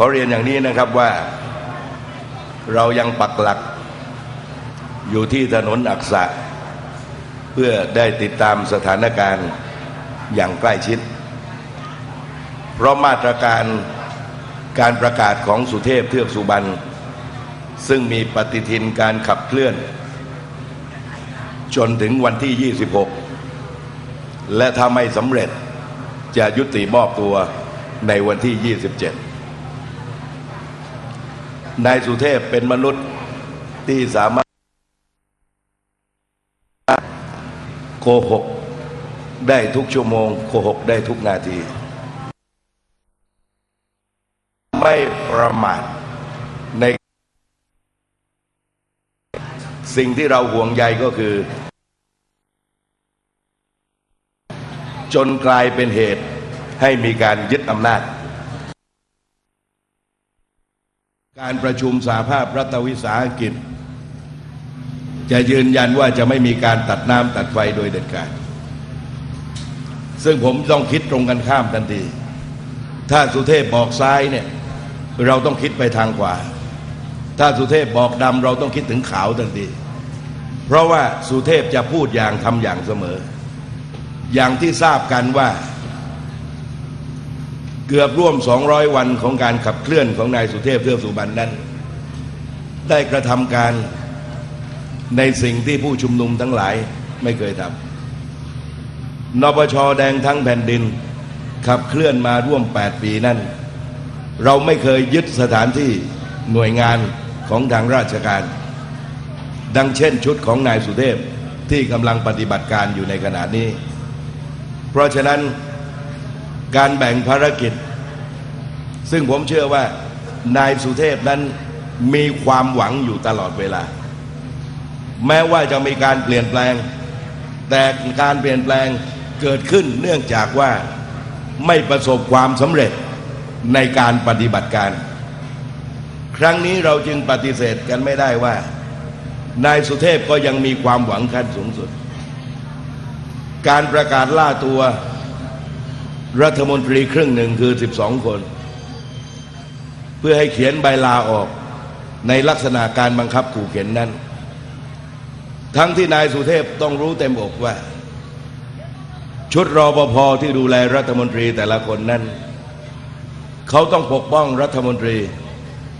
ขอเรียนอย่างนี้นะครับว่า เรายังปักหลัก อยู่ที่ถนนอักษะ เพื่อได้ติดตามสถานการณ์อย่างใกล้ชิด เพราะมาตรการการประกาศของสุเทพเทือกสุบรรณซึ่งมีปฏิทินการขับเคลื่อน จนถึงวันที่ 26 และถ้าไม่สำเร็จจะยุติมอบตัวในวันที่ 27 นายสุเทพเป็นมนุษย์ที่สามารถโกหกได้ทุกชั่วโมง โกหกได้ทุกนาที ไม่ประมาทใน สิ่งที่เราห่วงใยก็คือ จนกลายเป็นเหตุให้มีการยึดอำนาจ การประชุมสาภาพรัฐวิสาหกิจ จะยืนยันว่าจะไม่มีการตัดน้ำตัดไฟโดยเด็ดขาด ซึ่งผมต้องคิดตรงกันข้ามทันที ถ้าสุเทพบอกซ้ายเนี่ยเราต้องคิดไปทางขวา ถ้าสุเทพบอกดำเราต้องคิดถึงขาวทันที เพราะว่าสุเทพจะพูดอย่างทำอย่างเสมอ อย่างที่ทราบกันว่า เกือบร่วม 200 วันของการขับเคลื่อนของนายสุเทพเทือกสุบรรณนั้น ได้กระทำการในสิ่งที่ผู้ชุมนุมทั้งหลายไม่เคยทำนปชแดงทั้งแผ่นดิน ขับเคลื่อนมาร่วม 8 ปีนั้น เราไม่เคยยึดสถานที่หน่วยงานของทางราชการ ดังเช่นชุดของนายสุเทพที่กำลังปฏิบัติการอยู่ในขณะนี้ เพราะฉะนั้น การแบ่งภารกิจ ซึ่งผมเชื่อว่านายสุเทพนั้นมีความหวังอยู่ตลอดเวลา แม้ว่าจะมีการเปลี่ยนแปลง แต่การเปลี่ยนแปลงเกิดขึ้นเนื่องจากว่าไม่ประสบความสำเร็จในการปฏิบัติการ ครั้งนี้เราจึงปฏิเสธกันไม่ได้ว่า นายสุเทพก็ยังมีความหวังขั้นสูงสุด การประกาศล่าตัว รัฐมนตรีครึ่งหนึ่งคือ 12 คน เพื่อให้เขียนใบลาออกในลักษณะการบังคับขู่เข็นนั้น ทั้งที่นายสุเทพต้องรู้เต็มอกว่า ชุดรอปภที่ดูแลรัฐมนตรีแต่ละคนนั้น เขาต้องปกป้องรัฐมนตรี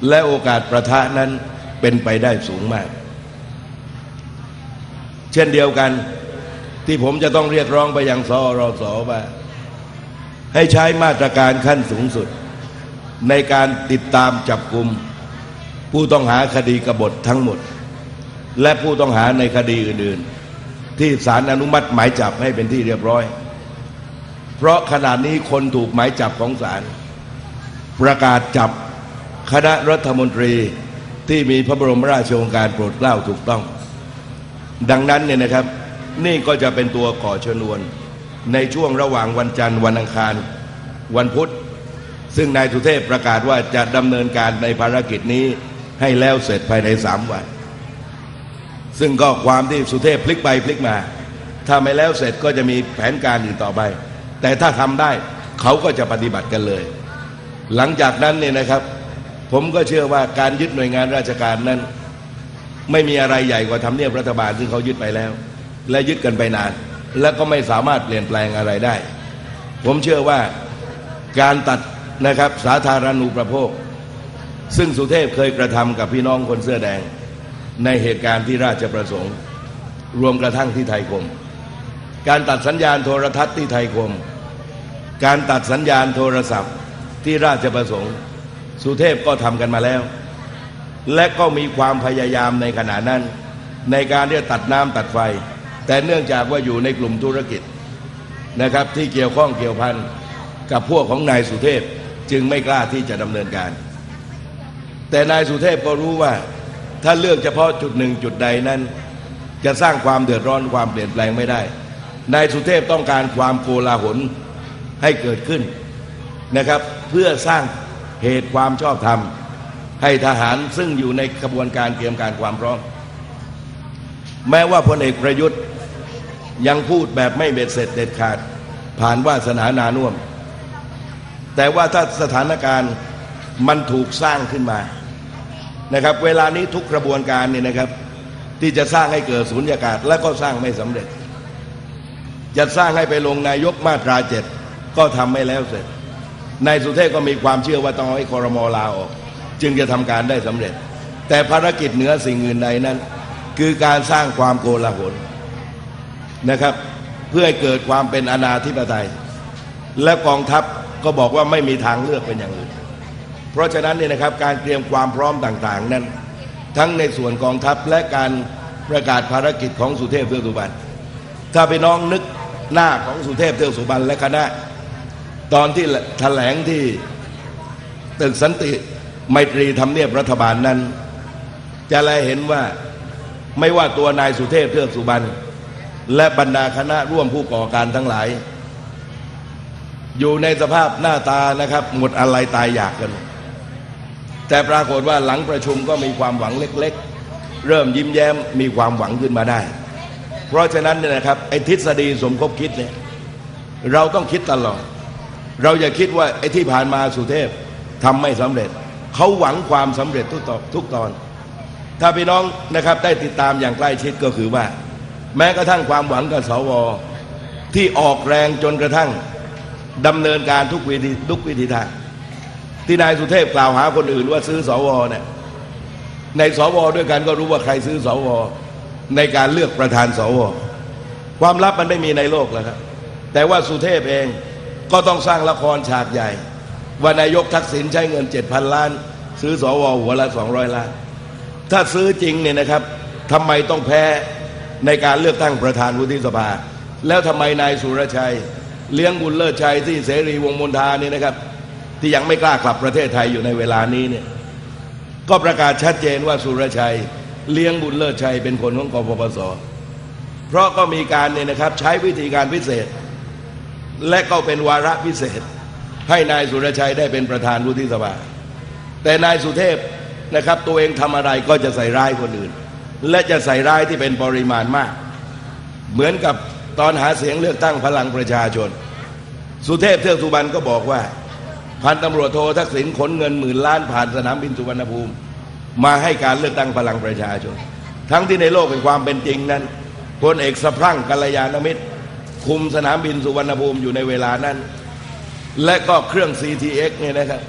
และโอกาสประทะนั้นเป็นไปได้สูงมาก เช่นเดียวกันที่ผมจะต้องเรียกร้องไปยังสอรอสว่า ให้ใช้มาตรการขั้นสูงสุด ในการติดตามจับกลุ่มผู้ต้องหาคดีกบฏทั้งหมด และผู้ต้องหาในคดีอื่น ๆ ที่ศาลอนุมัติหมายจับให้เป็นที่เรียบร้อย เพราะขณะนี้คนถูกหมายจับของศาลประกาศจับคณะรัฐมนตรีที่มีพระบรมราชโองการโปรดเกล้าถูกต้อง ดังนั้นเนี่ยนะครับ นี่ก็จะเป็นตัวก่อชนวน ในช่วงระหว่างวันจันทร์วันอังคาร วันพุธ ซึ่งนายสุเทพประกาศว่าจะดำเนินการในภารกิจนี้ให้แล้วเสร็จภายในสามวัน ซึ่งก็ความที่สุเทพพลิกไปพลิกมา ถ้าไม่แล้วเสร็จก็จะมีแผนการอื่นต่อไป แต่ถ้าทำได้เขาก็จะปฏิบัติกันเลย หลังจากนั้นเนี่ยนะครับ ผมก็เชื่อว่าการยึดหน่วยงานราชการนั้น ไม่มีอะไรใหญ่กว่าทำเนียบรัฐบาลซึ่งเขายึดไปแล้ว และยึดกันไปนาน และก็ไม่สามารถเปลี่ยนแปลงอะไรได้ ผมเชื่อว่าการตัดนะครับสาธารณูปโภค ซึ่งสุเทพเคยกระทำกับพี่น้องคนเสื้อแดง ในเหตุการณ์ที่ราชประสงค์ รวมกระทั่งที่ไทยคม การตัดสัญญาณโทรทัศน์ที่ไทยคม การตัดสัญญาณโทรศัพท์ที่ราชประสงค์ สุเทพก็ทำกันมาแล้ว และก็มีความพยายามในขณะนั้น ในการที่จะตัดน้ำตัดไฟ แต่เนื่องจากว่าอยู่ในกลุ่มธุรกิจนะครับ ที่เกี่ยวข้องเกี่ยวพันกับพวกของนายสุเทพจึงไม่กล้าที่จะดำเนินการ แต่นายสุเทพก็รู้ว่า ถ้าเลือกเฉพาะจุดหนึ่งจุดใดนั้น จะสร้างความเดือดร้อนความเปลี่ยนแปลงไม่ได้ นายสุเทพต้องการความโกลาหลให้เกิดขึ้นนะครับ เพื่อสร้างเหตุความชอบธรรม ให้ทหารซึ่งอยู่ในกระบวนการเตรียมการความพร้อม แม้ว่าพลเอกประยุทธ์ ยังพูดแบบไม่เบ็ดเสร็จเด็ดขาด ผ่านวาสนานานุ่วม แต่ว่าถ้าสถานการณ์มันถูกสร้างขึ้นมานะครับ เวลานี้ทุกกระบวนการเนี่ยนะครับ ที่จะสร้างให้เกิดสุญญากาศและก็สร้างไม่สำเร็จ จะสร้างให้ไปลงนายกมาตราเจ็ดก็ทำไม่แล้วเสร็จนายสุเทพก็มีความเชื่อว่าต้องให้คอรมอลาออก จึงจะทำการได้สำเร็จ แต่ภารกิจเหนือสิ่งอื่นใดนั้น คือการสร้างความโกลาหล นะครับ เพื่อให้เกิดความเป็นอนาธิปไตย และกองทัพก็บอกว่าไม่มีทางเลือกเป็นอย่างอื่น เพราะฉะนั้นเนี่ยนะครับการเตรียมความพร้อมต่างๆ นั้น ทั้งในส่วนกองทัพและการประกาศภารกิจของสุเทพเทือกสุบรรณถ้าไปน้องนึกหน้าของสุเทพเทือกสุบรรณและคณะ ตอนที่แถลงที่ตึกสันติไมตรีทำเนียบรัฐบาลนั้น จะแลเห็นว่าไม่ว่าตัวนายสุเทพเทือกสุบรรณ และบรรดาคณะร่วมผู้ก่อการทั้งหลาย อยู่ในสภาพหน้าตานะครับ หมดอะไรตายอยากกัน แต่ปรากฏว่าหลังประชุมก็มีความหวังเล็กๆ เริ่มยิ้มแย้มมีความหวังขึ้นมาได้ เพราะฉะนั้นเนี่ยนะครับไอ้ทฤษฎีสมคบคิดเนี่ยเราต้องคิดตลอด เราอย่าคิดว่าไอ้ที่ผ่านมาสุเทพทำไม่สำเร็จ เขาหวังความสำเร็จทุกตอนทุกตอน ถ้าพี่น้องนะครับได้ติดตามอย่างใกล้ชิดก็คือว่า แม้กระทั่งความหวังกับสวที่ออกแรงจนกระทั่งดำเนินการทุกวิธีทุกวิธีทางที่นายสุเทพกล่าวหาคนอื่นว่าซื้อสวเนี่ยในสวด้วยกันก็รู้ว่าใครซื้อสวในการเลือกประธานสวความลับมันไม่มีในโลกแล้วครับแต่ว่าสุเทพเองก็ต้องสร้างละครฉากใหญ่ ว่านายกทักษิณใช้เงินเจ็ดพันล้าน ซื้อสวหัวละสองร้อยล้าน ถ้าซื้อจริงเนี่ยนะครับทำไมต้องแพ้ ในการเลือกตั้งประธานวุฒิสภา แล้วทำไมนายสุรชัย เลี้ยงบุญเลิศชัยที่เสรีวงมนทานี่นะครับ ที่ยังไม่กล้ากลับประเทศไทยอยู่ในเวลานี้เนี่ยก็ประกาศชัดเจนว่าสุรชัย เลี้ยงบุญเลิศชัยเป็นคนของกปปสเพราะก็มีการเนี่ยนะครับใช้วิธีการพิเศษ และก็เป็นวาระพิเศษ ให้นายสุรชัยได้เป็นประธานวุฒิสภาแต่นายสุเทพนะครับตัวเองทำอะไรก็จะใส่ร้ายคนอื่น และจะใส่ร้ายที่เป็นปริมาณมาก เหมือนกับตอนหาเสียงเลือกตั้งพลังประชาชน สุเทพเทือกสุบรรณก็บอกว่า พันตำรวจโททักษิณขนเงินหมื่นล้านผ่านสนามบินสุวรรณภูมิ มาให้การเลือกตั้งพลังประชาชน ทั้งที่ในโลกเป็นความเป็นจริงนั้นพลเอกสะพรั่งกัลยาณมิตร คุมสนามบินสุวรรณภูมิอยู่ในเวลานั้น และก็เครื่อง CTX เนี่ยนะครับ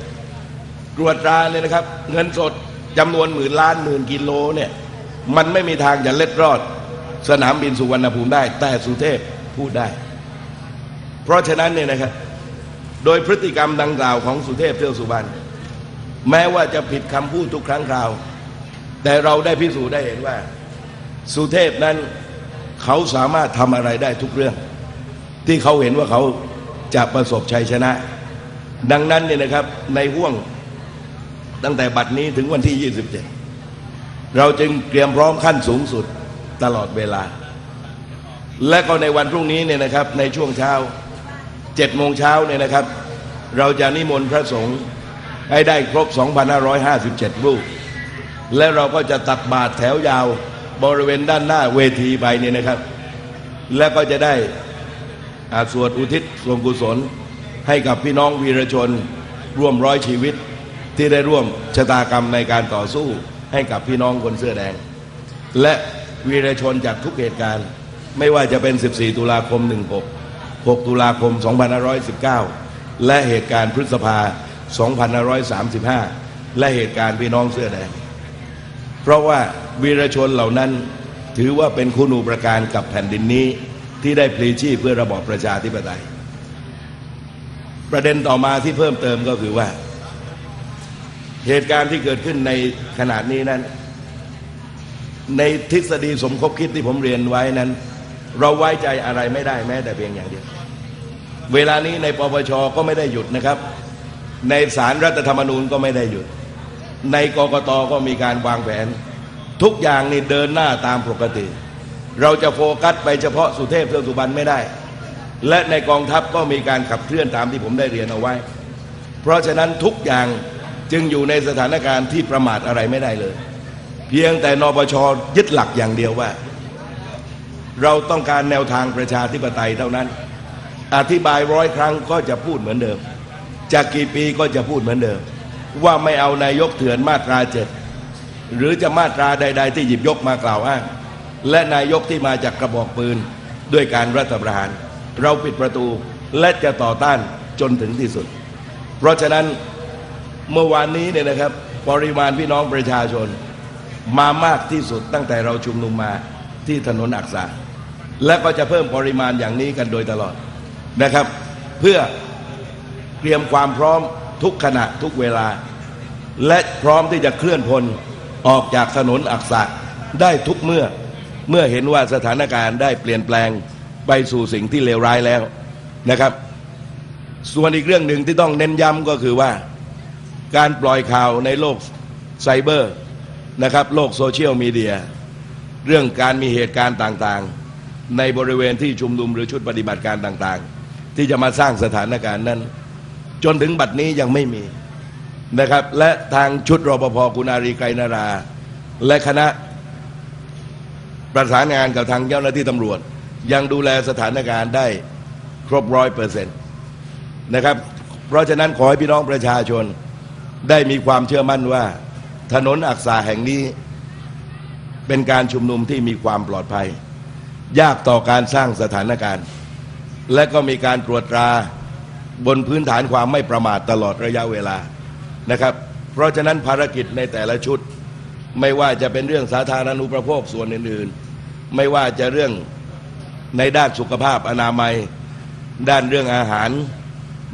ตรวจตราเนี่ยนะครับ เงินสดจำนวนหมื่นล้านหมื่นกิโลเนี่ย มันไม่มีทางจะเล็ดรอด สนามบินสุวรรณภูมิได้ แต่สุเทพพูดได้ เพราะฉะนั้นเนี่ยนะครับโดยพฤติกรรมดังกล่าวของสุเทพเทือกสุบรรณแม้ว่าจะผิดคำพูดทุกครั้งคราว แต่เราได้พิสูจน์ได้เห็นว่า สุเทพนั้นเขาสามารถทำอะไรได้ทุกเรื่อง ที่เขาเห็นว่าเขาจะประสบชัยชนะ ดังนั้นเนี่ยนะครับในห่วงตั้งแต่บัดนี้ถึงวันที่ 27 เราจึงเตรียมพร้อมขั้นสูงสุดตลอดเวลา และก็ในวันพรุ่งนี้เนี่ยนะครับในช่วงเช้าเจ็ดโมงเช้าเนี่ยนะครับ เราจะนิมนต์พระสงฆ์ให้ได้ครบ 2,557 รูป และเราก็จะตักบาตรแถวยาวบริเวณด้านหน้าเวทีไปเนี่ยนะครับ และก็จะได้อาสวดอุทิศส่วนกุศล ให้กับพี่น้องวีรชนร่วมร้อยชีวิตที่ได้ร่วมชะตากรรมในการต่อสู้ ให้กับพี่น้องคนเสื้อแดง และวีรชนจากทุกเหตุการณ์ ไม่ว่าจะเป็น 14 ตุลาคม 16 6 ตุลาคม 2519 และเหตุการณ์พฤษภา 2535 และเหตุการณ์พี่น้องเสื้อแดง เพราะว่าวีรชนเหล่านั้นถือว่าเป็นคุณูประการกับแผ่นดินนี้ที่ได้พลีชีพเพื่อระบอบประชาธิปไตย ประเด็นต่อมาที่เพิ่มเติมก็คือว่า เหตุการณ์ที่เกิดขึ้นในขณะนี้นั้น ในทฤษฎีสมคบคิดที่ผมเรียนไว้นั้น เราไว้ใจอะไรไม่ได้แม้แต่เพียงอย่างเดียว เวลานี้ในปปชก็ไม่ได้หยุดนะครับ ในสารรัฐธรรมนูญก็ไม่ได้หยุด ในกกตก็มีการวางแผน ทุกอย่างนี่เดินหน้าตามปกติ เราจะโฟกัสไปเฉพาะสุเทพเทือกสุบรรณไม่ได้ และในกองทัพก็มีการขับเคลื่อนตามที่ผมได้เรียนเอาไว้ เพราะฉะนั้นทุกอย่าง จึงอยู่ในสถานการณ์ที่ประมาทอะไรไม่ได้เลย เพียงแต่นปชยึดหลักอย่างเดียวว่า เราต้องการแนวทางประชาธิปไตยเท่านั้น อธิบายร้อยครั้งก็จะพูดเหมือนเดิม จากกี่ปีก็จะพูดเหมือนเดิม ว่าไม่เอานายกเถื่อนมาตราเจ็ดหรือจะมาตราใด ๆ ที่หยิบยกมากล่าวอ้างและนายกที่มาจากกระบอกปืนด้วยการรัฐประหาร เราปิดประตูและจะต่อต้านจนถึงที่สุด เพราะฉะนั้น เมื่อวานนี้เนี่ยนะครับ ปริมาณพี่น้องประชาชน มามากที่สุดตั้งแต่เราชุมนุมมาที่ถนนอักษาและก็จะเพิ่มปริมาณอย่างนี้กันโดยตลอดนะครับ เพื่อเตรียมความพร้อมทุกขณะทุกเวลา และพร้อมที่จะเคลื่อนพลออกจากถนนอักษะได้ทุกเมื่อเมื่อเห็นว่าสถานการณ์ได้เปลี่ยนแปลงไปสู่สิ่งที่เลวร้ายแล้วนะครับ ส่วนอีกเรื่องหนึ่งที่ต้องเน้นย้ำก็คือว่า การปล่อยข่าวในโลกไซเบอร์นะครับโลกโซเชียลมีเดีย เรื่องการมีเหตุการณ์ต่างๆ ในบริเวณที่ชุมนุมหรือชุดปฏิบัติการต่างๆ ที่จะมาสร้างสถานการณ์นั้น จนถึงบัดนี้ยังไม่มีนะครับ และทางชุดรปภคุณารีไกรนารา และคณะประสานงานกับทางเจ้าหน้าที่ตำรวจ ยังดูแลสถานการณ์ได้ครบร้อยเปอร์เซ็นต์นะครับ เพราะฉะนั้นขอให้พี่น้องประชาชน ได้มีความเชื่อมั่นว่า ถนนอักษาแห่งนี้ เป็นการชุมนุมที่มีความปลอดภัย ยากต่อการสร้างสถานการณ์ และก็มีการตรวจตราบนพื้นฐานความไม่ประมาทตลอดระยะเวลานะครับ เพราะฉะนั้นภารกิจในแต่ละชุด ไม่ว่าจะเป็นเรื่องสาธารณูปโภคส่วนอื่นๆ ไม่ว่าจะเรื่องในด้านสุขภาพอนามัย ด้านเรื่องอาหาร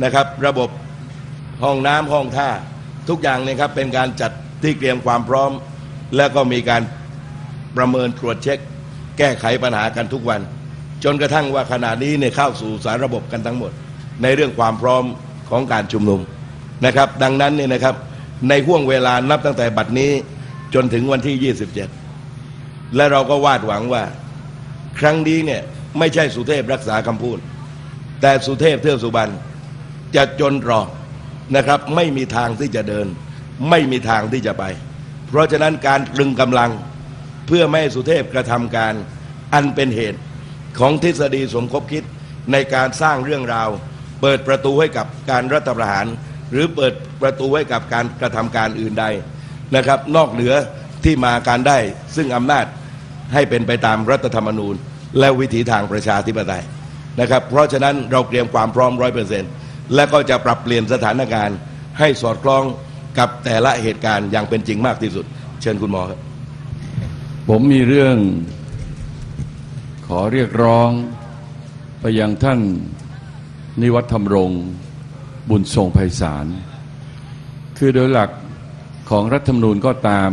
นะครับ ระบบห้องน้ำห้องท่า ทุกอย่างเนี่ยครับเป็นการจัดที่เตรียมความพร้อม และก็มีการประเมินตรวจเช็ค แก้ไขปัญหากันทุกวัน จนกระทั่งว่าขณะนี้เนี่ยเข้าสู่สารระบบกันทั้งหมด ในเรื่องความพร้อมของการชุมนุมนะครับ ดังนั้นเนี่ยนะครับในห่วงเวลานับตั้งแต่บัดนี้จนถึงวันที่ 27 และเราก็วาดหวังว่า ครั้งนี้เนี่ยไม่ใช่สุเทพรักษาคำพูด แต่สุเทพเทือกสุบรรณจะจนรอ นะครับ ไม่มีทางที่จะเดิน ไม่มีทางที่จะไป เพราะฉะนั้นการตรึงกำลังเพื่อไม่ให้สุเทพกระทำการอันเป็นเหตุของทฤษฎีสมคบคิดในการสร้างเรื่องราว เปิดประตูให้กับการรัฐประหาร หรือเปิดประตูให้กับการกระทำการอื่นใดนะครับ นอกเหนือที่มาการได้ซึ่งอำนาจให้เป็นไปตามรัฐธรรมนูญ และวิถีทางประชาธิปไตยนะครับ เพราะฉะนั้นเราเตรียมความพร้อมร้อยเปอร์เซ็นต์ และก็จะปรับเปลี่ยนสถานการณ์ ให้สอดคล้องกับแต่ละเหตุการณ์อย่างเป็นจริงมากที่สุด เชิญคุณหมอครับผมมีเรื่องขอเรียกร้องไปยังท่านนิวัฒน์ธรรมรงค์บุญทรงไพศาลคือโดยหลักของรัฐธรรมนูญก็ตาม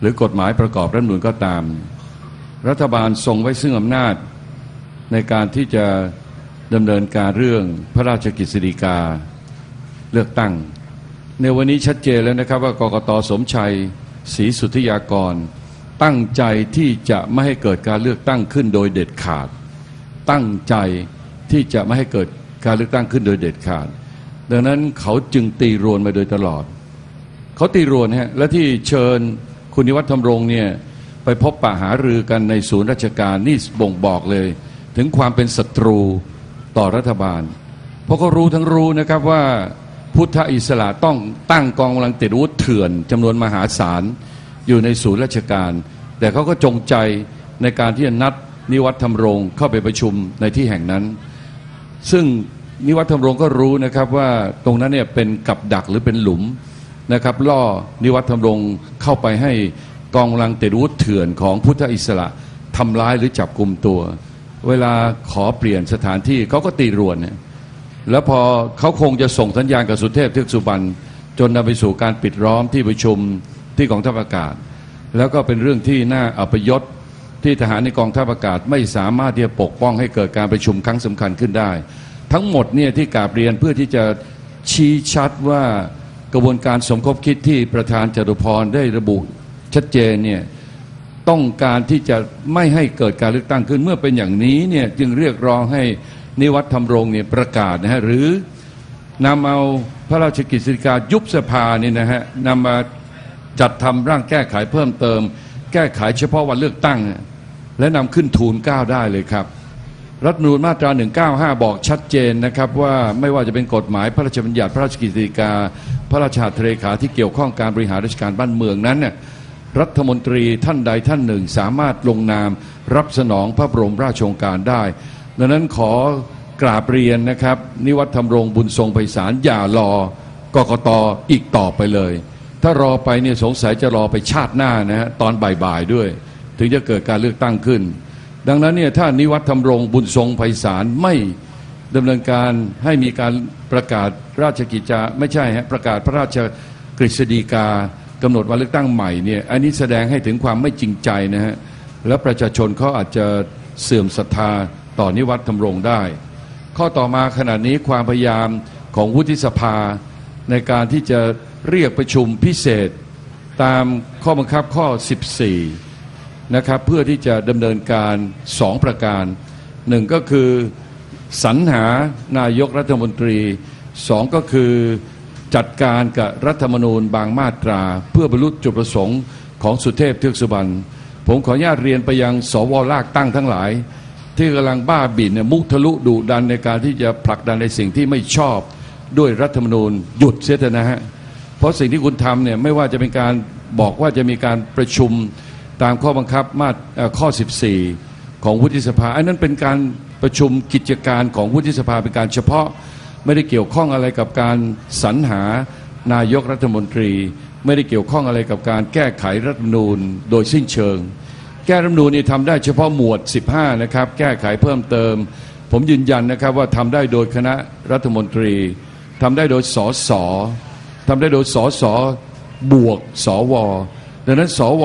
หรือกฎหมายประกอบรัฐธรรมนูญก็ตาม รัฐบาลทรงไว้ซึ่งอำนาจในการที่จะ ดำเนินการเรื่องพระราชกฤษฎีกาเลือกตั้ง ในวันนี้ชัดเจนแล้วนะครับว่ากกตสมชัยศรีสุทธิยากร ตั้งใจที่จะไม่ให้เกิดการเลือกตั้งขึ้นโดยเด็ดขาด ตั้งใจที่จะไม่ให้เกิดการเลือกตั้งขึ้นโดยเด็ดขาด ดังนั้นเขาจึงตีรวนมาโดยตลอด เขาตีรวนฮะและที่เชิญคุณนิวัฒน์ธรรมรงค์เนี่ยไปพบปะหารือกันในศูนย์ราชการนี่บ่งบอกเลย ถึงความเป็นศัตรู ต่อรัฐบาล เพราะเขารู้ทั้งรู้นะครับว่าพุทธอิสระต้องตั้งกองกำลังติดอาวุธเถื่อนจำนวนมหาศาลอยู่ในศูนย์ราชการ แต่เขาก็จงใจในการที่จะนัดนิวัฒน์ธรรมรงเข้าไปประชุมในที่แห่งนั้น ซึ่งนิวัฒน์ธรรมรงก็รู้นะครับว่าตรงนั้นเนี่ยเป็นกับดักหรือเป็นหลุมนะครับล่อนิวัฒน์ธรรมรงเข้าไปให้กองกำลังติดอาวุธเถื่อนของพุทธอิสระทำร้ายหรือจับกลุ่มตัว เวลาขอเปลี่ยนสถานที่เขาก็ตีรวนเนี่ยแล้วพอเขาคงจะส่งสัญญาณกับสุเทพเทือกสุบรรณจนนำไปสู่การปิดล้อมที่ประชุมที่กองทัพอากาศ แล้วก็เป็นเรื่องที่น่าอัปยศที่ทหารในกองทัพอากาศไม่สามารถที่จะปกป้องให้เกิดการประชุมครั้งสำคัญขึ้นได้ ทั้งหมดเนี่ยที่กาบเรียนเพื่อที่จะชี้ชัดว่ากระบวนการสมคบคิดที่ประธานจตุพรได้ระบุชัดเจนเนี่ย ต้องการที่จะไม่ให้เกิดการเลือกตั้งขึ้น เมื่อเป็นอย่างนี้เนี่ยจึงเรียกร้องให้นิวัฒน์ธรรมรงค์เนี่ยประกาศนะฮะหรือนำเอาพระราชกิจสิกายุบสภาเนี่ยนะฮะนำมาจัดทำร่างแก้ไขเพิ่มเติม แก้ไขเฉพาะวันเลือกตั้ง และนำขึ้นทูลเก้าได้เลยครับ รัฐมนูญมาตรา 195 บอกชัดเจนนะครับว่าไม่ว่าจะเป็นกฎหมายพระราชบัญญัติพระราชกฤษฎีกา พระราชหัตถเลขาที่เกี่ยวข้องการบริหารราชการบ้านเมืองนั้นเนี่ย รัฐมนตรีท่านใดท่านหนึ่ง สามารถลงนาม รับสนองพระบรมราชโองการได้ ดังนั้นขอกราบเรียนนะครับ นิวัฒนธรรมรงบุญทรงไพศาลอย่ารอกกตอีกต่อไปเลย ถ้ารอไปเนี่ยสงสัยจะรอไปชาติหน้านะฮะตอนบ่ายๆด้วย ถึงจะเกิดการเลือกตั้งขึ้น ดังนั้นเนี่ยถ้านิวัฒนธรรมรงบุญทรงไพศาลไม่ดำเนินการให้มีการประกาศราชกิจจาไม่ใช่ฮะประกาศพระราชกฤษฎีกา กำหนดวันเลือกตั้งใหม่เนี่ยอันนี้แสดงให้ถึงความไม่จริงใจนะฮะและประชาชนเขาอาจจะเสื่อมศรัทธาต่อนิวัฒน์ธรรมรงได้ ข้อต่อมาขณะนี้ความพยายามของวุฒิสภา ในการที่จะเรียกประชุมพิเศษตามข้อบังคับข้อ 14 นะครับ เพื่อที่จะดำเนินการสองประการหนึ่งก็คือสรรหานายกรัฐมนตรีสองก็คือ จัดการกับรัฐธรรมนูญบางมาตรา เพื่อบรรลุจุดประสงค์ของสุเทพเทือกสุบรรณผมขออนุญาตเรียนไปยังสวลากตั้งทั้งหลาย ที่กำลังบ้าบิ่นเนี่ยมุทะลุดุดันในการที่จะผลักดันในสิ่งที่ไม่ชอบด้วยรัฐธรรมนูญหยุดเสียเถอะนะฮะเพราะสิ่งที่คุณทำเนี่ยไม่ว่าจะเป็นการบอกว่าจะมีการประชุมตามข้อบังคับมาตราข้อ 14 ของวุฒิสภาอันนั้นเป็นการประชุมกิจการของวุฒิสภาเป็นการเฉพาะ ไม่ได้เกี่ยวข้องอะไรกับการสรรหานายกรัฐมนตรี ไม่ได้เกี่ยวข้องอะไรกับการแก้ไขรัฐมนูญโดยสิ้นเชิง แก้รัฐมนูญนี่ทำได้เฉพาะหมวด 15 นะครับ แก้ไขเพิ่มเติม ผมยืนยันนะครับว่าทำได้โดยคณะรัฐมนตรีทำได้โดยสสทำได้โดยสสบวกสวดังนั้นสว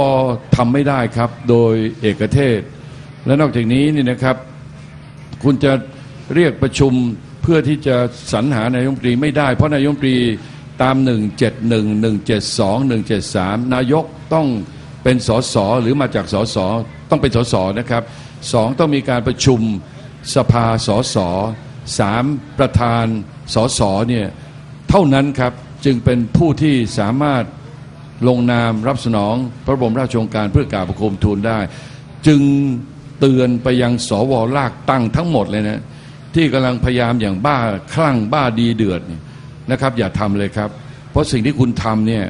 ทำไม่ได้ครับโดยเอกเทศ และนอกจากนี้นี่นะครับ คุณจะเรียกประชุม พื่อที่จะสรรหานายมตรีไม่ได้ เพราะนายกรัฐมนตรีตาม 171 172 173 นายกต้องเป็นสสหรือมาจากสสต้องเป็นสสนะครับสองต้องมีการประชุมสภาสสสามประธานสสเนี่ยเท่านั้นครับจึงเป็นผู้ที่สามารถลงนามรับสนองพระบรมราชโองการเพื่อกราบประคมทูลได้ จึงเตือนไปยังสวลากตั้งทั้งหมดเลยนะ ที่กำลังพยายามอย่างบ้าคลั่งบ้าดีเดือดนะครับ อย่าทำเลยครับ เพราะสิ่งที่คุณทำเนี่ย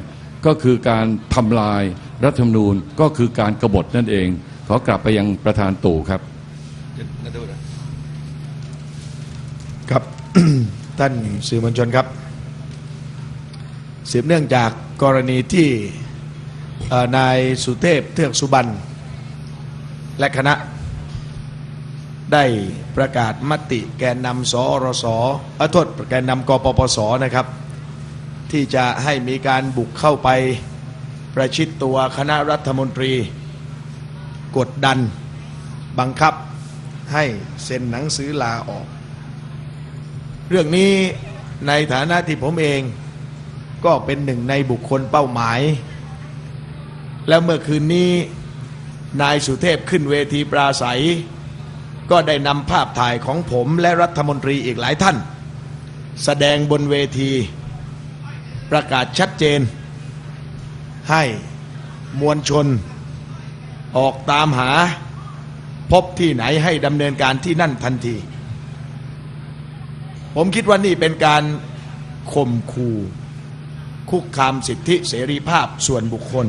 ก็คือการทำลายรัฐธรรมนูญก็คือการกบฏนั่นเอง ขอกลับไปยังประธานตู่ครับครับท่านสื่อมวลชนครับสืบเนื่องจากกรณีที่นายสุเทพเทือกสุบรรณและคณะ ได้ประกาศมติแกนนำสอรสอโทษแกนนำกปปสนะครับ ที่จะให้มีการบุกเข้าไปประชิดตัวคณะรัฐมนตรี กดดันบังคับให้เซ็นหนังสือลาออก เรื่องนี้ในฐานะที่ผมเองก็เป็นหนึ่งในบุคคลเป้าหมาย แล้วเมื่อคืนนี้นายสุเทพขึ้นเวทีปราศัย ก็ได้นำภาพถ่ายของผมและรัฐมนตรีอีกหลายท่าน แสดงบนเวที ประกาศชัดเจน ให้มวลชน ออกตามหา พบที่ไหนให้ดำเนินการที่นั่นทันที ผมคิดว่านี่เป็นการข่มขู่คุกคามสิทธิเสรีภาพส่วนบุคคล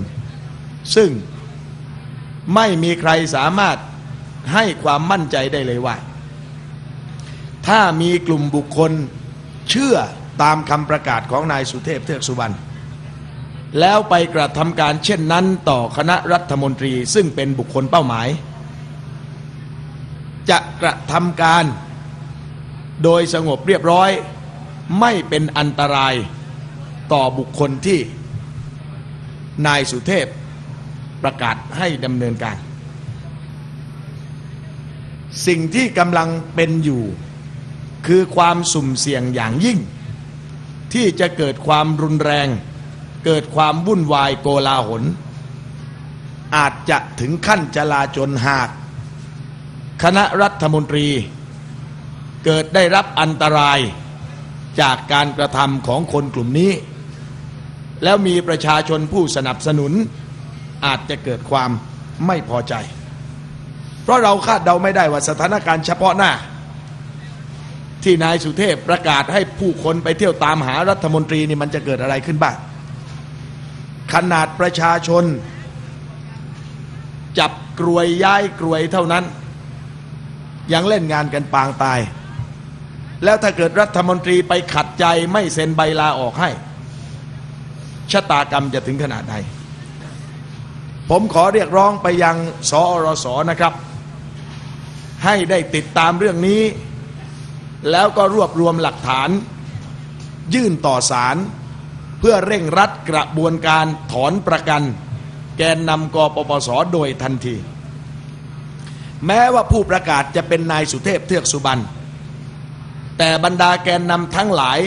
ซึ่งไม่มีใครสามารถ ให้ความมั่นใจได้เลยว่า ถ้ามีกลุ่มบุคคลเชื่อตามคำประกาศของนายสุเทพเทือกสุบรรณแล้วไปกระทำการเช่นนั้นต่อคณะรัฐมนตรีซึ่งเป็นบุคคลเป้าหมาย จะกระทำการโดยสงบเรียบร้อย ไม่เป็นอันตรายต่อบุคคลที่นายสุเทพประกาศให้ดำเนินการ สิ่งที่กำลังเป็นอยู่ คือความสุ่มเสี่ยงอย่างยิ่ง ที่จะเกิดความรุนแรง เกิดความวุ่นวายโกลาหล อาจจะถึงขั้นจลาจลหาก คณะรัฐมนตรี เกิดได้รับอันตรายจากการกระทำของคนกลุ่มนี้ แล้วมีประชาชนผู้สนับสนุนอาจจะเกิดความไม่พอใจ เพราะเราคาดเดาไม่ได้ว่าสถานการณ์เฉพาะหน้า ที่นายสุเทพประกาศให้ผู้คนไปเที่ยวตามหารัฐมนตรีนี่มันจะเกิดอะไรขึ้นบ้างขนาดประชาชน จับกรวยย้ายกรวยเท่านั้น ยังเล่นงานกันปางตาย แล้วถ้าเกิดรัฐมนตรีไปขัดใจไม่เซ็นใบลาออกให้ชะตากรรมจะถึงขนาดใดผมขอเรียกร้องไปยังสอรสนะครับ ให้ได้ติดตามเรื่องนี้ แล้วก็รวบรวมหลักฐาน ยื่นต่อศาลเพื่อเร่งรัดกระบวนการถอนประกัน แกนนำกปปสโดยทันที แม้ว่าผู้ประกาศจะเป็นนายสุเทพเทือกสุบรรณแต่บรรดาแกนนำทั้งหลาย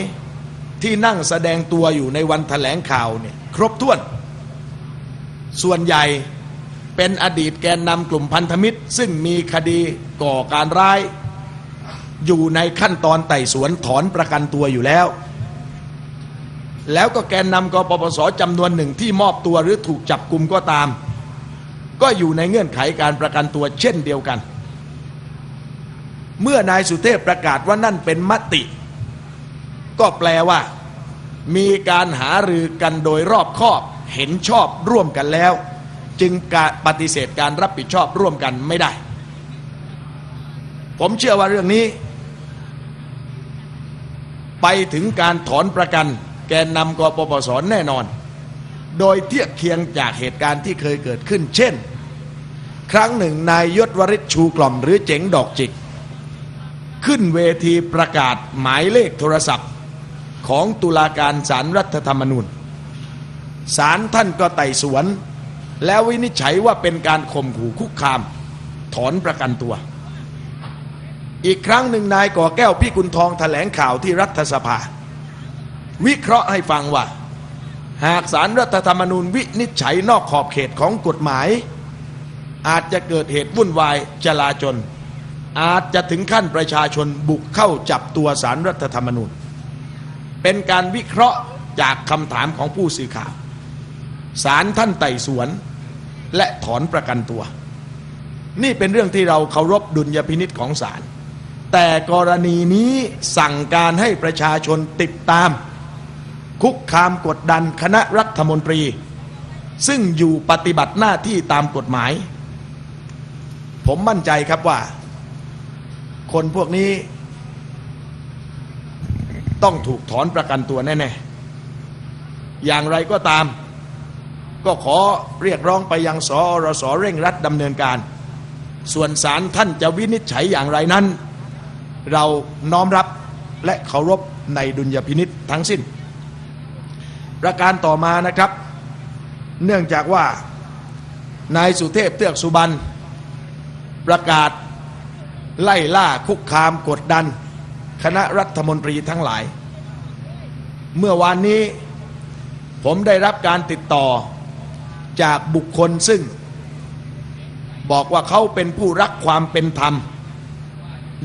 ที่นั่งแสดงตัวอยู่ในวันแถลงข่าวเนี่ยครบถ้วน ส่วนใหญ่ เป็นอดีตแกนนำกลุ่มพันธมิตร ซึ่งมีคดีก่อการร้าย อยู่ในขั้นตอนไต่สวนถอนประกันตัวอยู่แล้ว แล้วก็แกนนำกปปสจำนวนหนึ่งที่มอบตัวหรือถูกจับกลุ่มก็ตาม ก็อยู่ในเงื่อนไขการประกันตัวเช่นเดียวกัน เมื่อนายสุเทพประกาศว่านั่นเป็นมติ ก็แปลว่า มีการหารือกันโดยรอบคอบเห็นชอบร่วมกันแล้ว จึงการปฏิเสธการรับผิดชอบร่วมกันไม่ได้ ผมเชื่อว่าเรื่องนี้ ไปถึงการถอนประกัน แกนนำกปปสแน่นอน โดยเทียบเคียงจากเหตุการณ์ที่เคยเกิดขึ้น เช่น ครั้งหนึ่งนายยศวริศชูกล่อมหรือเจ๋งดอกจิก ขึ้นเวทีประกาศหมายเลขโทรศัพท์ของตุลาการศาลรรัฐธรรมนูญศาลท่านก็ไต่สวน แล้ววินิจฉัยว่าเป็นการข่มขู่คุกคาม ถอนประกันตัว อีกครั้งหนึ่งนายก่อแก้วพี่กุลทองแถลงข่าวที่รัฐสภา วิเคราะห์ให้ฟังว่า หากสารรัฐธรรมนูญวินิจฉัยนอกขอบเขตของกฎหมาย อาจจะเกิดเหตุวุ่นวายจลาจลอาจจะถึงขั้นประชาชนบุกเข้าจับตัวสารรัฐธรรมนูญ เป็นการวิเคราะห์จากคำถามของผู้สื่อข่าวสารท่านไต่สวน และถอนประกันตัว นี่เป็นเรื่องที่เราเคารพดุลยพินิษของศาลแต่กรณีนี้สั่งการให้ประชาชนติดตาม คุกคามกดดันคณะรัฐมนตรี ซึ่งอยู่ปฏิบัติหน้าที่ตามกฎหมาย ผมมั่นใจครับว่า คนพวกนี้ ต้องถูกถอนประกันตัวแน่ ๆ อย่างไรก็ตาม ก็ขอเรียกร้องไปยังสอรสเร่งรัดดำเนินการ ส่วนศาลท่านจะวินิจฉัยอย่างไรนั้น เราน้อมรับและเคารพในดุลยพินิษทั้งสิ้น ประการต่อมานะครับ เนื่องจากว่านายสุเทพเทือกสุบรรณประกาศไล่ล่าคุกคามกดดัน คณะรัฐมนตรีทั้งหลาย เมื่อวานนี้ผมได้รับการติดต่อ จากบุคคลซึ่ง บอกว่าเขาเป็นผู้รักความเป็นธรรม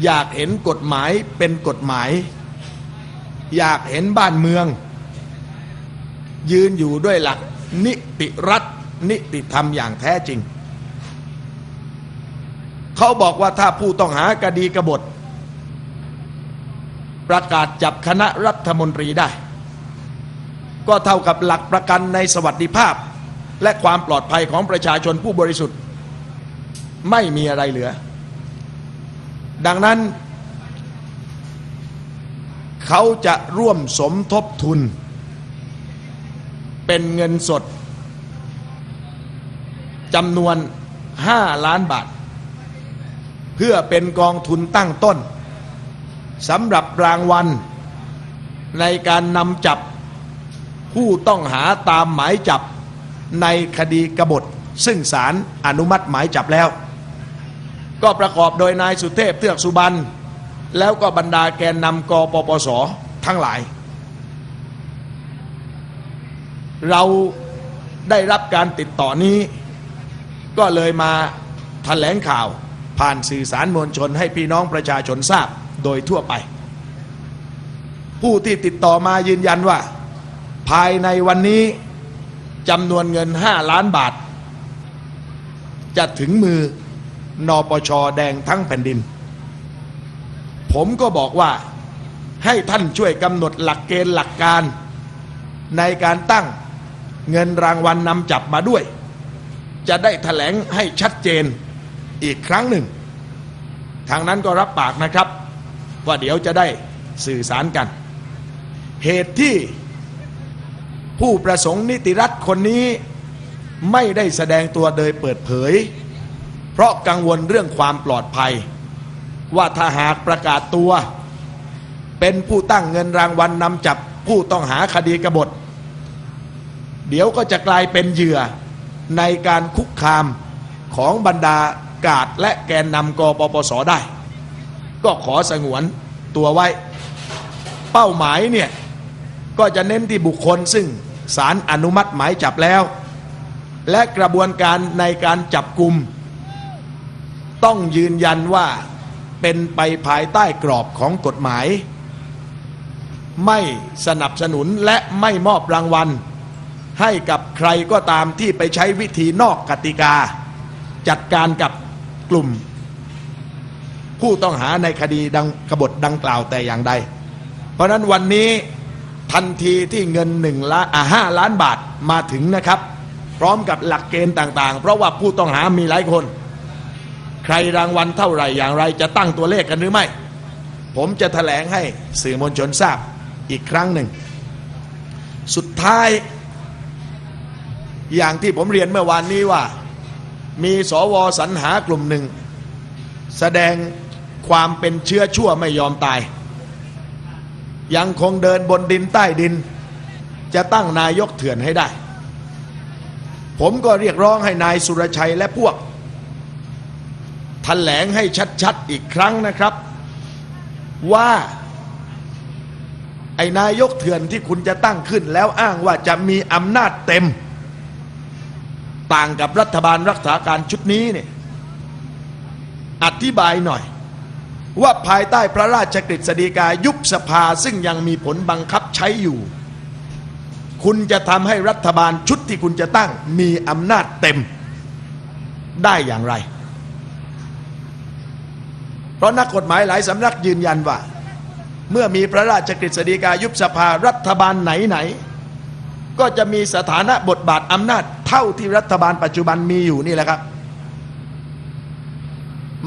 อยากเห็นกฎหมายเป็นกฎหมาย อยากเห็นบ้านเมือง ยืนอยู่ด้วยหลัก นิติรัฐ นิติธรรมอย่างแท้จริง เขาบอกว่าถ้าผู้ต้องหากดีกบฏ ประกาศจับคณะรัฐมนตรีได้ ก็เท่ากับหลักประกันในสวัสดิภาพ และความปลอดภัยของประชาชนผู้บริสุทธิ์ ไม่มีอะไรเหลือ ดังนั้น เขาจะร่วมสมทบทุน เป็นเงินสดจำนวน 5 ล้านบาท เพื่อเป็นกองทุนตั้งต้นสำหรับรางวัลในการนำจับผู้ต้องหาตามหมายจับ ในคดีกบฏ ซึ่งศาลอนุมัติหมายจับแล้ว ก็ประกอบโดยนายสุเทพเทือกสุบรรณแล้วก็บรรดาแกนนำกปปสทั้งหลาย เราได้รับการติดต่อนี้ ก็เลยมาแถลงข่าวผ่านสื่อสารมวลชนให้พี่น้องประชาชนทราบโดยทั่วไป ผู้ที่ติดต่อมายืนยันว่า ภายในวันนี้ จำนวนเงิน5ล้านบาท จะถึงมือนอปชแดงทั้งแผ่นดิน ผมก็บอกว่าให้ท่านช่วยกำหนดหลักเกณฑ์หลักการ ในการตั้งเงินรางวัลนนำจับมาด้วย จะได้แถลงให้ชัดเจนอีกครั้งหนึ่ง ทางนั้นก็รับปากนะครับ ว่าเดี๋ยวจะได้สื่อสารกัน เหตุที่ ผู้ประสงค์นิติรัฐคนนี้ไม่ได้แสดงตัวโดยเปิดเผย เพราะกังวลเรื่องความปลอดภัย ว่าถ้าหากประกาศตัว เป็นผู้ตั้งเงินรางวัลนนำจับผู้ต้องหาคดีกบฏ เดี๋ยวก็จะกลายเป็นเหยื่อในการคุกคามของบรรดากาดและแกนนำกปปสได้ ก็ขอสงวนตัวไว้ เป้าหมายเนี่ย ก็จะเน้นที่บุคคลซึ่ง สารอนุมัติหมายจับแล้ว และกระบวนการในการจับกลุ่มต้องยืนยันว่าเป็นไปภายใต้กรอบของกฎหมาย ไม่สนับสนุนและไม่มอบรางวัล ให้กับใครก็ตามที่ไปใช้วิธีนอกกติกา จัดการกับกลุ่ม ผู้ต้องหาในคดีดังกบฏดังกล่าวแต่อย่างใด เพราะฉะนั้นวันนี้ ทันทีที่เงินหนึ่งล้านห้าล้านบาทมาถึงนะครับ พร้อมกับหลักเกณฑ์ต่างๆ เพราะว่าผู้ต้องหามีหลายคน ใครรางวัลเท่าไหร่อย่างไรจะตั้งตัวเลขกันหรือไม่ ผมจะแถลงให้สื่อมวลชนทราบอีกครั้งหนึ่ง สุดท้าย อย่างที่ผมเรียนเมื่อวานนี้ว่า มีสวสรรหากลุ่มหนึ่ง แสดงความเป็นเชื้อชั่วไม่ยอมตาย ยังคงเดินบนดินใต้ดิน จะตั้งนายกเถื่อนให้ได้ ผมก็เรียกร้องให้นายสุรชัยและพวกแถลงให้ชัดๆอีกครั้งนะครับ ว่าไอ้นายกเถื่อนที่คุณจะตั้งขึ้น แล้วอ้างว่าจะมีอำนาจเต็ม ต่างกับรัฐบาลรักษาการชุดนี้เนี่ยอธิบายหน่อย ว่าภายใต้พระราชกฤษฎีกายุบสภาซึ่งยังมีผลบังคับใช้อยู่ คุณจะทำให้รัฐบาลชุดที่คุณจะตั้งมีอำนาจเต็มได้อย่างไร เพราะนักกฎหมายหลายสำนักยืนยันว่า เมื่อมีพระราชกฤษฎีกายุบสภารัฐบาลไหนๆก็จะมีสถานะบทบาทอำนาจเท่าที่รัฐบาลปัจจุบันมีอยู่นี่แหละครับ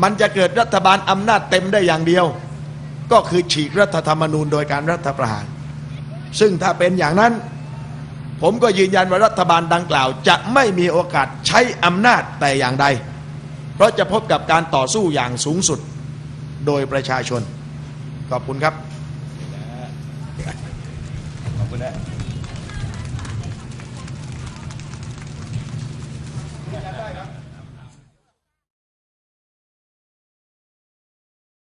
มันจะเกิดรัฐบาลอำนาจเต็มได้อย่างเดียว ก็คือฉีกรัฐธรรมนูญโดยการรัฐประหาร ซึ่งถ้าเป็นอย่างนั้น ผมก็ยืนยันว่ารัฐบาลดังกล่าว จะไม่มีโอกาสใช้อำนาจแต่อย่างใด เพราะจะพบกับการต่อสู้อย่างสูงสุดโดยประชาชน ขอบคุณครับ ขอบคุณนะ